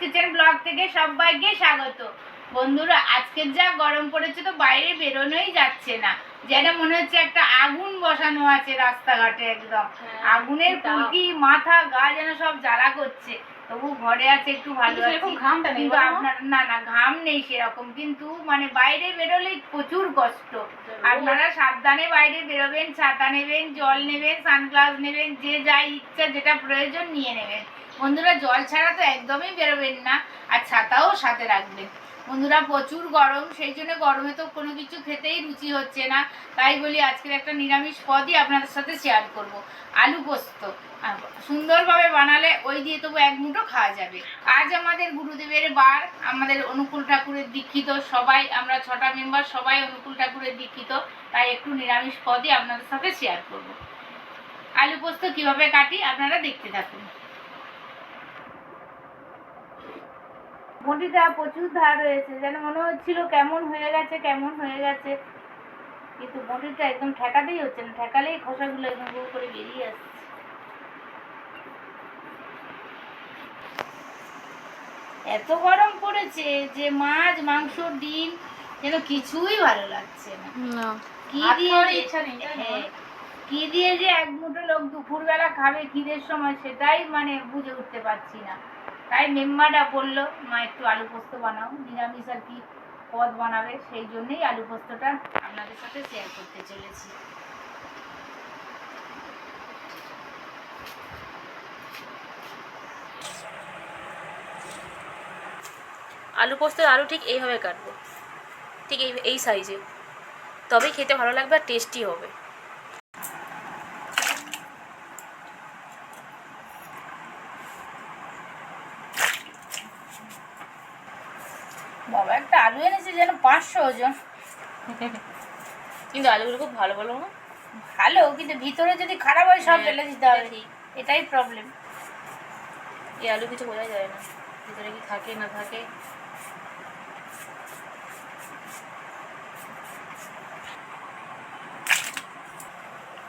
Kitchen blog থেকে সবাইকে স্বাগত। বন্ধুরা আজকের যা গরম পড়েছে তো বাইরে বেরোনোই যাচ্ছে না। যেন মনে হচ্ছে একটা আগুন বসানো আছে রাস্তাঘাটে একদম। হ্যাঁ, আগুনের। মাথা গা যেন সব জ্বালা করছে। তবু ঘরে আছে একটু ভালো কিন্তু ঘামটা নেই না? আপনার না না ঘাম নেই সেরকম। কিন্তু মানে বাইরে বেরোলেই প্রচুর কষ্ট। আপনারা সাবধানে বাইরে বেরোবেন ছাতা নেবেন জল নেবেন সানগ্লাস নেবেন যে যা ইচ্ছা যেটা প্রয়োজন নিয়ে নেবেন। বন্ধুরা, জল ছাড়া তো একদমই বেরোবেন না। আর ছাতাও সাথে রাখবেন। বন্ধুরা, প্রচুর গরম, সেই জন্য গরমে তো কোনো কিছু খেতেই রুচি হচ্ছে না। তাই বলি, আজকের একটা নিরামিষ পদই আপনাদের সাথে শেয়ার করব। আলু পোস্ত। সুন্দরভাবে বানালে ওই দিয়ে তবু এক মুঠো খাওয়া যাবে। আজ আমাদের গুরুদেবের বার, আমাদের অনুকূল ঠাকুরের দীক্ষিত সবাই, আমরা ছটা মেম্বার সবাই অনুকূল ঠাকুরের দীক্ষিত। তাই একটু নিরামিষ পদই আপনাদের সাথে শেয়ার করব। আলু পোস্ত কীভাবে কাটি, আপনারা দেখতে থাকুন। বটিটা প্রচুর ধার রয়েছে যেন মনে হচ্ছিল কেমন হয়ে গেছে কেমন হয়ে গেছে। কিন্তু বটিটা একদম ঠেকাতেই হচ্ছে না ঠেকালেই খোসাগুলো একদম গুঁড়ো করে বেরিয়ে আসছে। এত গরম পড়েছে যে মাছ মাংস ডিম যেন কিছুই ভালো লাগছে না। না। কি দিয়ে যে- ইচ্ছা নেই, তাই না? হ্যাঁ, কি দিয়ে যে এক মুঠো লোক দুপুরবেলা খাবে খিদের সময় সেটাই মানে বুঝে উঠতে পারছি না। তাই মেম্মাটা বলল, মা, একটু আলু পোস্ত বানাও। নিরামিষ আর কি পদ বানাবে, সেই জন্যই আলু পোস্তটা আপনাদের সাথে শেয়ার করতে চলেছি। আলু পোস্ত আলু ঠিক এইভাবে কাটবো। ঠিক এই এই সাইজে তবেই খেতে ভালো লাগবে আর টেস্টি হবে। বাবা একটা আলু এনেছে যেন পাঁচশো ওজন। কিন্তু আলুগুলো খুব ভালো ভালো না। ভালো কিন্তু ভিতরে যদি খারাপ হয় সব হ্যাঁ, ফেলে দিতে হবে। ঠিক। এটাই প্রবলেম এই আলু কিছু বোঝা যায় না। ভিতরে কি থাকে না থাকে?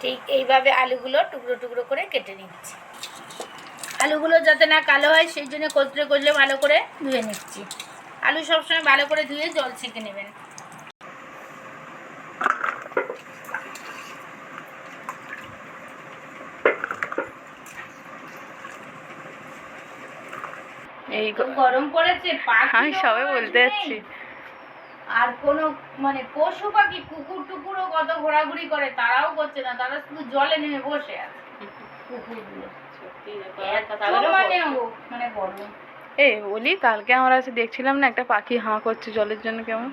ঠিক এইভাবে আলুগুলো টুকরো টুকরো করে কেটে নিচ্ছি। আলুগুলো যাতে না কালো হয় সেই জন্য কচলে কচলে ভালো করে ধুয়ে নিচ্ছি। আলু সবসময় ভালো করে ধুয়ে জল ছেঁকে নেবেন। এই গরম পড়েছে আমি সবে বলতে যাচ্ছি। আর কোনো মানে পশু পাখি কুকুর টুকুরও কত ঘোরাঘুরি করে তারাও করছে না তারা শুধু জলে নেমে বসে আছে। কুকুরগুলো। মানে গরম। এই বলি কালকে আমরা এসে দেখছিলাম না একটা পাখি হাঁ করছে জলের জন্য কেমন?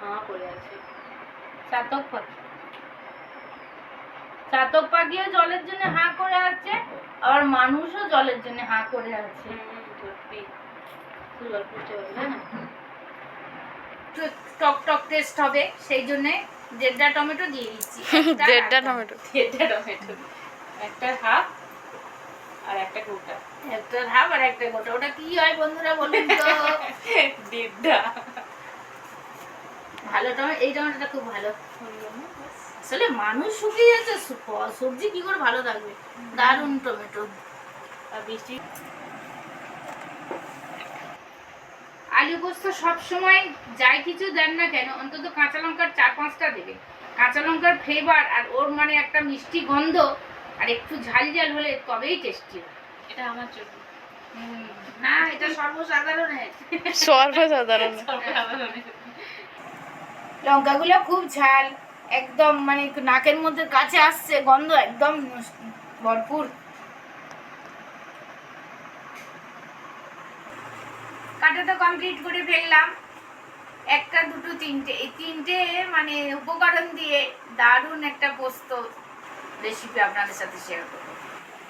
হাঁ করে আছে। চাতক পাখি। চাতক পাখিও জলের জন্য হাঁ করে আছে আবার মানুষও জলের জন্য হাঁ করে আছে। টক টক টেস্ট হবে সেই জন্য দেড়টা টমেটো দিয়ে দিচ্ছি। দেড়টা টমেটো। এটা টমেটো। একটা হাফ আর একটা গোটা। একটা হাফ আর একটা গোটা ওটা কি হয় বন্ধুরা বলুন তো? দেড়টা ভালো টমেটো এই টমেটোটা খুব ভালো। আসলে মানুষ শুকিয়ে যাচ্ছে সবজি কি করে ভালো থাকবে? দারুণ টমেটো। আর বৃষ্টি? আলু পোস্ত সবসময় যাই কিছু দেন না কেন অন্তত কাঁচা লঙ্কার চার পাঁচটা দেবে। কাঁচা লঙ্কার ফ্লেভার আর ওর মানে একটা মিষ্টি গন্ধ আর একটু ঝাল ঝাল হলে তবেই টেস্টি এটা আমার জন্য। না এটা সর্বসাধারণ সর্বসাধারণ লঙ্কাগুলো খুব ঝাল একদম মানে নাকের মধ্যে কাছে আসছে গন্ধ একদম ভরপুর। কাটা তো কমপ্লিট করে ফেললাম। একটা দুটো তিনটে। এই তিনটে মানে উপকরণ দিয়ে দারুণ একটা পোস্ত রেসিপি আপনাদের সাথে শেয়ার করব।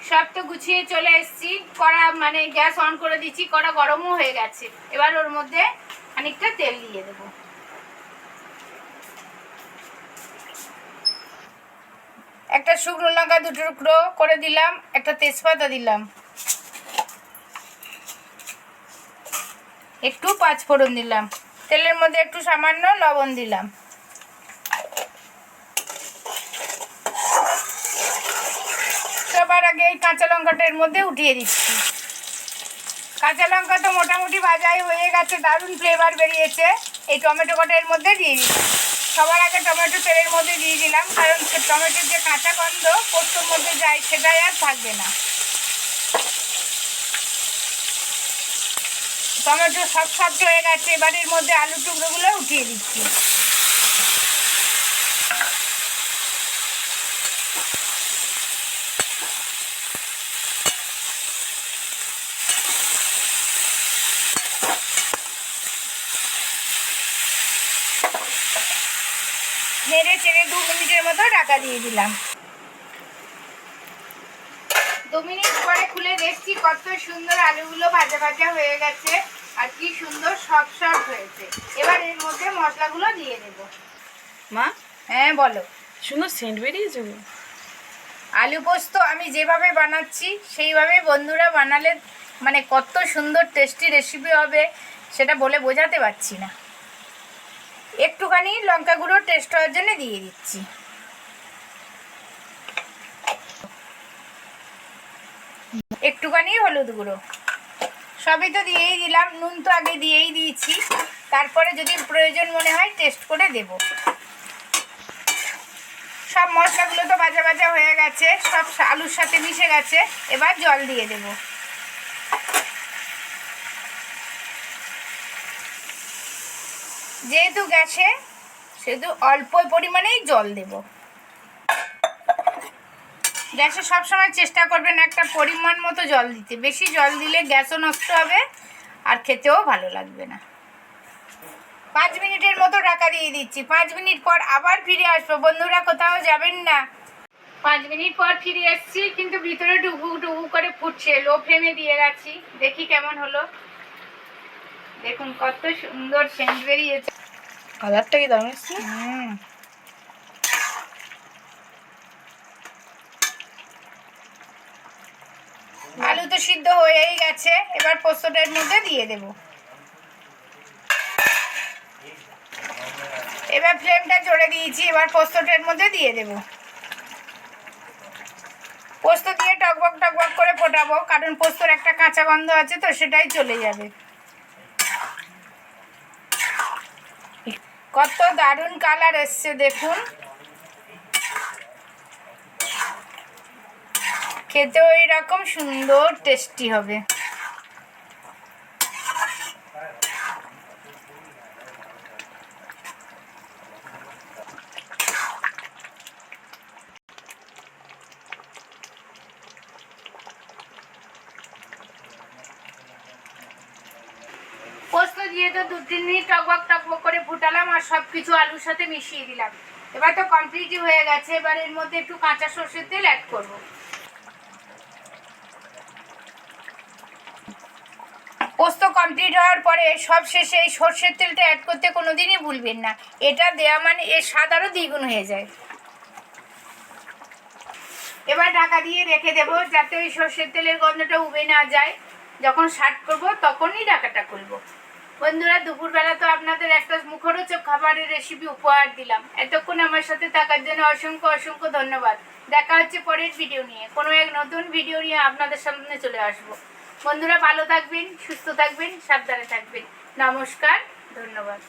সব তো গুছিয়ে চলে এসেছি। কড়া মানে গ্যাস অন করে দিচ্ছি, কড়া গরমও হয়ে গেছে। এবার ওর মধ্যে খানিকটা তেল দিয়ে দেবো। একটা শুকনো লঙ্কা দুটো টুকরো করে দিলাম, একটা তেজপাতা দিলাম। একটু পাঁচ ফোড়ন দিলাম। তেলের মধ্যে একটু সামান্য লবণ দিলাম। সবার আগে এই কাঁচা লঙ্কাটা এর মধ্যে উঠিয়ে দিচ্ছি। কাঁচা লঙ্কা তো মোটামুটি ভাজাই হয়ে গেছে, দারুণ ফ্লেভার বেরিয়েছে। এই টমেটো কটা এর মধ্যে দিয়ে দিচ্ছি সবার আগে টমেটো তেলের মধ্যে দিয়ে দিলাম, কারণ টমেটোর যে কাঁচা গন্ধ, পোস্তর মধ্যে যায়, সেটাই আর থাকবে না। টমেটো সব সব হয়ে গেছে এবার এর মধ্যে আলু টুকরোগুলো উঠিয়ে দিচ্ছি। নেড়ে চেড়ে দু মিনিটের মতো ঢাকা দিয়ে দিলাম। দু মিনিট পরে খুলে দেখছি কত সুন্দর আলুগুলো ভাজা ভাজা হয়ে গেছে আর কি সুন্দর সফট সফট হয়েছে। এবার এর মধ্যে মশলাগুলো দিয়ে দেব। মা? হ্যাঁ বলো। সুন্দর সেন্ট বেরিয়েছে। আলু পোস্ত আমি যেভাবে বানাচ্ছি সেইভাবে বন্ধুরা বানালে মানে কত সুন্দর টেস্টি রেসিপি হবে সেটা বলে বোঝাতে পারছি না। একটুখানি লঙ্কা গুঁড়ো টেস্ট হওয়ার জন্য দিয়ে দিচ্ছি। একটুখানি হলুদ গুঁড়ো। সবই তো দিয়েই দিলাম, নুন তো আগে দিয়েই দিয়েছি। তারপরে যদি প্রয়োজন মনে হয় টেস্ট করে দেবো। সব মশলাগুলো তো ভাজা ভাজা হয়ে গেছে, সব আলুর সাথে মিশে গেছে, এবার জল দিয়ে দেব। যেহেতু গ্যাসে সেহেতু অল্প পরিমাণেই জল দেব। গ্যাসে সবসময় চেষ্টা করবেন একটা পরিমাণ মতো জল দিতে। বেশি জল দিলে গ্যাসও নষ্ট হবে আর খেতেও ভালো লাগবে না। পাঁচ মিনিটের মতো টাকা দিয়ে দিচ্ছি। পাঁচ মিনিট পর আবার ফিরে আসব। বন্ধুরা, কোথাও যাবেন না? পাঁচ মিনিট পর ফিরে এসেছি, কিন্তু ভিতরে ডুবু ডুবু করে ফুটছে। লো ফ্লেমে দিয়ে গেছি। দেখি কেমন হলো। দেখুন কত সুন্দর সেন্ট বেরিয়েছে। কালারটা কি দারুণ এসছে? আলু তো সিদ্ধ হয়েই গেছে এবার পোস্তটার মধ্যে দিয়ে দেব। এবার ফ্লেমটা জোরে দিয়েছি এবার পোস্তটার মধ্যে দিয়ে দেব। পোস্ত দিয়ে টকবক টকবক করে ফোটাবো কারণ পোস্তর একটা কাঁচা গন্ধ আছে তো সেটাই চলে যাবে। কত দারুণ কালার এসছে দেখুন। খেতে ওই রকম সুন্দর টেস্টি হবে পোস্ত দিয়ে তো দু তিন মিনিট টকবক টকবক করে ফুটালাম আর সব কিছু আলুর সাথে মিশিয়ে দিলাম। এবার তো কমপ্লিটই হয়ে গেছে। এবার এর মধ্যে একটু কাঁচা সর্ষের তেল অ্যাড করব। পোস্ত কমপ্লিট হওয়ার পরে সব শেষে এই সর্ষের তেলটা অ্যাড করতে কোনোদিনই ভুলবেন না। এটা দেওয়া মানে এর স্বাদ আরও দ্বিগুণ হয়ে যায়। এবার ঢাকা দিয়ে রেখে দেবো যাতে ওই সর্ষের তেলের গন্ধটা উবে না যায়। যখন শার্ট করব, তখনই ঢাকাটা খুলবো। বন্ধুরা, দুপুরবেলা তো আপনাদের একটা মুখরোচক খাবারের রেসিপি উপহার দিলাম। এতক্ষণ আমার সাথে থাকার জন্য অসংখ্য অসংখ্য ধন্যবাদ। দেখা হচ্ছে পরের ভিডিও নিয়ে। কোনো এক নতুন ভিডিও নিয়ে আপনাদের সামনে চলে আসব। বন্ধুরা, ভালো থাকবেন, সুস্থ থাকবেন, সাবধানে থাকবেন। নমস্কার, ধন্যবাদ।